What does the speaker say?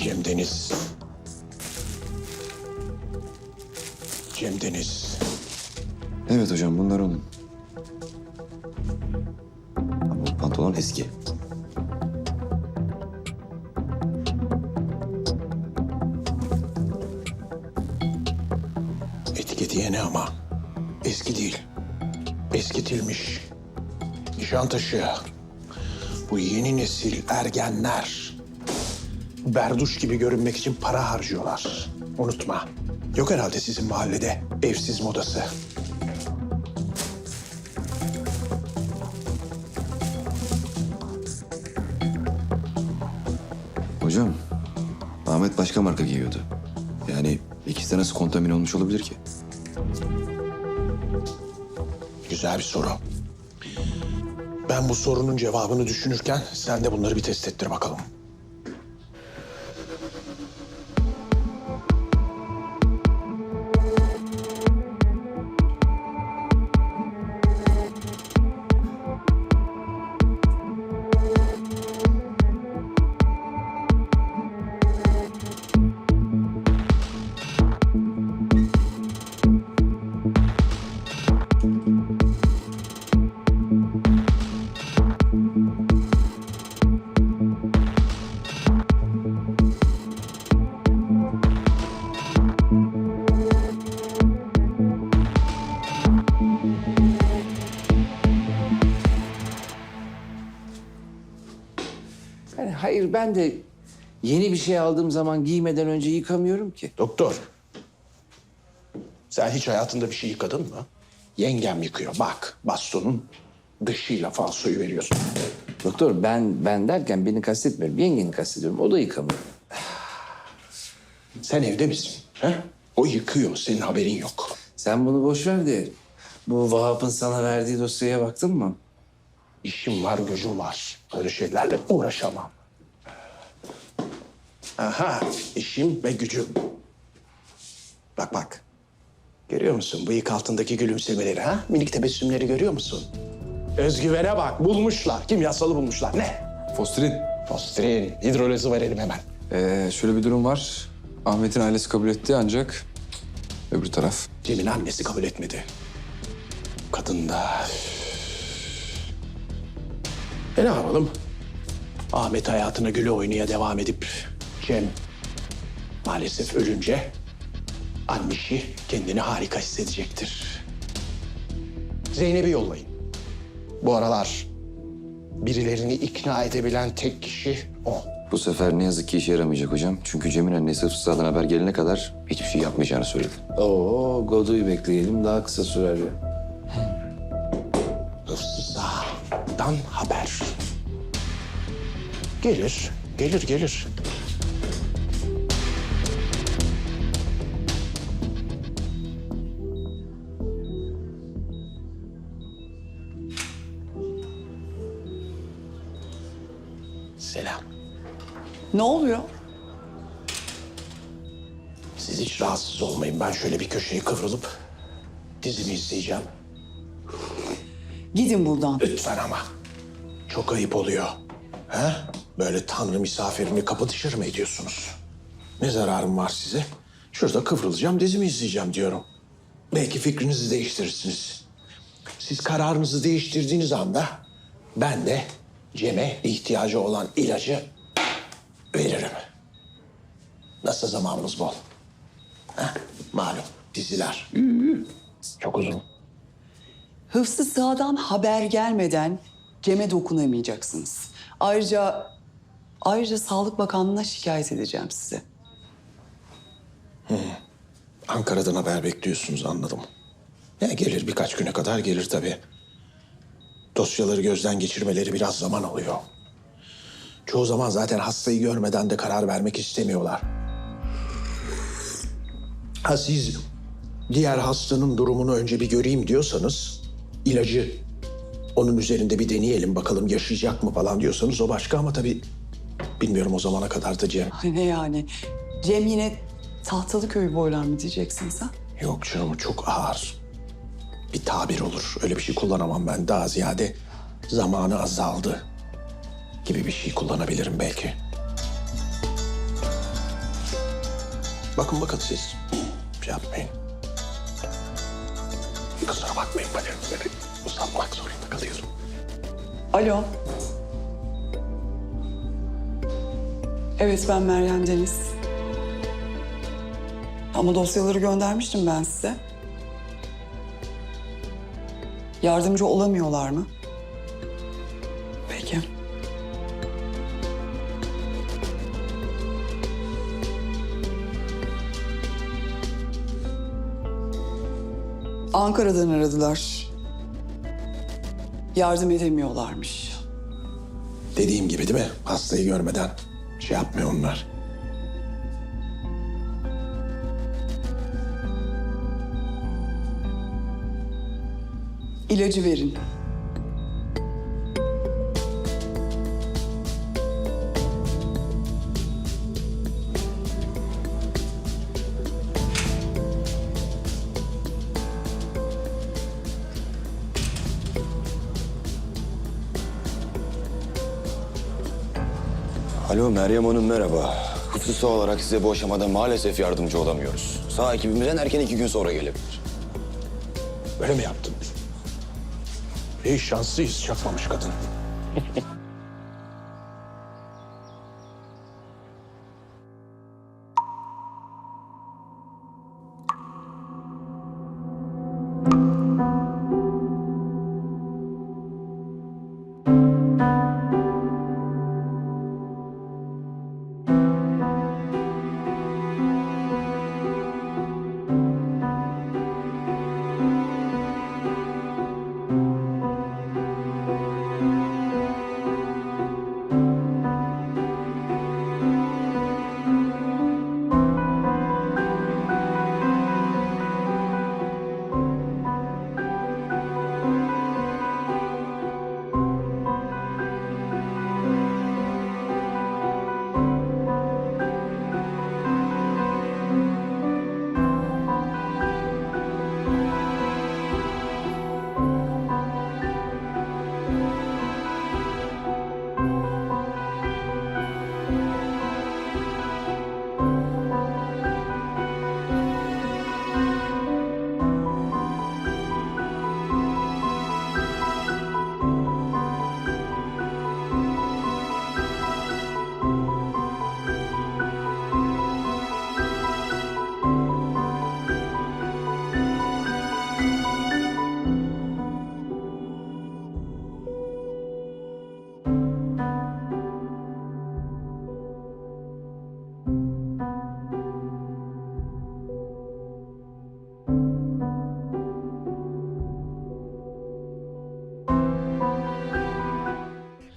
Cem Deniz. Cem Deniz. Evet hocam bunlar onun. Ama bu pantolon eski. Etiketi yeni ama eski değil. Eskitilmiş. Nişantaşı. Bu yeni nesil ergenler. Berduş gibi görünmek için para harcıyorlar. Unutma. Yok herhalde sizin mahallede evsiz modası. Hocam Ahmet başka marka giyiyordu. Yani ikisi de nasıl kontamin olmuş olabilir ki? Güzel bir soru. Ben bu sorunun cevabını düşünürken sen de bunları bir test ettir bakalım. Hayır ben de yeni bir şey aldığım zaman giymeden önce yıkamıyorum ki. Doktor. Sen hiç hayatında bir şey yıkadın mı? Yengem yıkıyor. Bak bastonun dışıyla falsoyu veriyorsun. Doktor ben ben derken beni kastetmiyorum. Yengeni kastediyorum. O da yıkamıyor. Sen evde misin? He? O yıkıyor. Senin haberin yok. Sen bunu boş ver de bu Vahap'ın sana verdiği dosyaya baktın mı? İşim var, gücüm var. Öyle şeylerle uğraşamam. Aha, işim ve gücüm. Bak bak. Görüyor musun bıyık altındaki gülümsemeleri ha? Minik tebessümleri görüyor musun? Özgüvene bak, bulmuşlar. Kimyasalı bulmuşlar. Ne? Fostrin. Fostrin, hidrolizi verelim hemen. Ee, şöyle bir durum var. Ahmet'in ailesi kabul etti ancak öbür taraf. Cem'in annesi kabul etmedi. Kadın da... E ne yapalım? Ahmet hayatına güle oynaya devam edip Cem maalesef ölünce annişi kendini harika hissedecektir. Zeynep'i yollayın. Bu aralar birilerini ikna edebilen tek kişi o. Bu sefer ne yazık ki işe yaramayacak hocam. Çünkü Cem'in annesi hıfzıdan haber gelene kadar hiçbir şey yapmayacağını söyledi. Oo Godoy'u bekleyelim daha kısa sürer. Hıfzıdan haber. Gelir, gelir, gelir. Ne oluyor? Siz hiç rahatsız olmayın. Ben şöyle bir köşeye kıvrılıp dizimi izleyeceğim. Gidin buradan. Lütfen ama. Çok ayıp oluyor. He? Böyle tanrı misafirini kapı dışarı mı ediyorsunuz? Ne zararım var size? Şurada kıvrılacağım, dizimi izleyeceğim diyorum. Belki fikrinizi değiştirirsiniz. Siz kararınızı değiştirdiğiniz anda ben de Cem'e ihtiyacı olan ilacı veririm. Nasıl zamanımız bol? Ha? Malum diziler. Çok uzun. Hıfzı sağdan haber gelmeden Cem'e dokunamayacaksınız. Ayrıca ayrıca Sağlık Bakanlığı'na şikayet edeceğim size. Ankara'dan haber bekliyorsunuz anladım. Ne gelir birkaç güne kadar gelir tabii. Dosyaları gözden geçirmeleri biraz zaman alıyor. Çoğu zaman zaten hastayı görmeden de karar vermek istemiyorlar. Ha siz diğer hastanın durumunu önce bir göreyim diyorsanız ilacı onun üzerinde bir deneyelim bakalım yaşayacak mı falan diyorsanız o başka ama tabii bilmiyorum o zamana kadar da Cem. Ne yani? Cem yine tahtalı köy boylar mı diyeceksin sen? Yok canım çok ağır. Bir tabir olur. Öyle bir şey kullanamam ben. Daha ziyade zamanı azaldı gibi bir şey kullanabilirim belki. Bakın bakın siz. Şey yapmayın. Kusura bakmayın böyle uzatmak zorunda kalıyorum. Alo. Evet ben Meryem Deniz. Ama dosyaları göndermiştim ben size. Yardımcı olamıyorlar mı? Ankara'dan aradılar. Yardım edemiyorlarmış. Dediğim gibi değil mi? Hastayı görmeden şey yapmıyor onlar. İlacı verin. Alo Meryem Hanım merhaba. Hususi olarak size bu aşamada maalesef yardımcı olamıyoruz. Sağ ekibimizden erken iki gün sonra gelebilir. Böyle mi yaptın? İyi şanslıyız çakmamış kadın.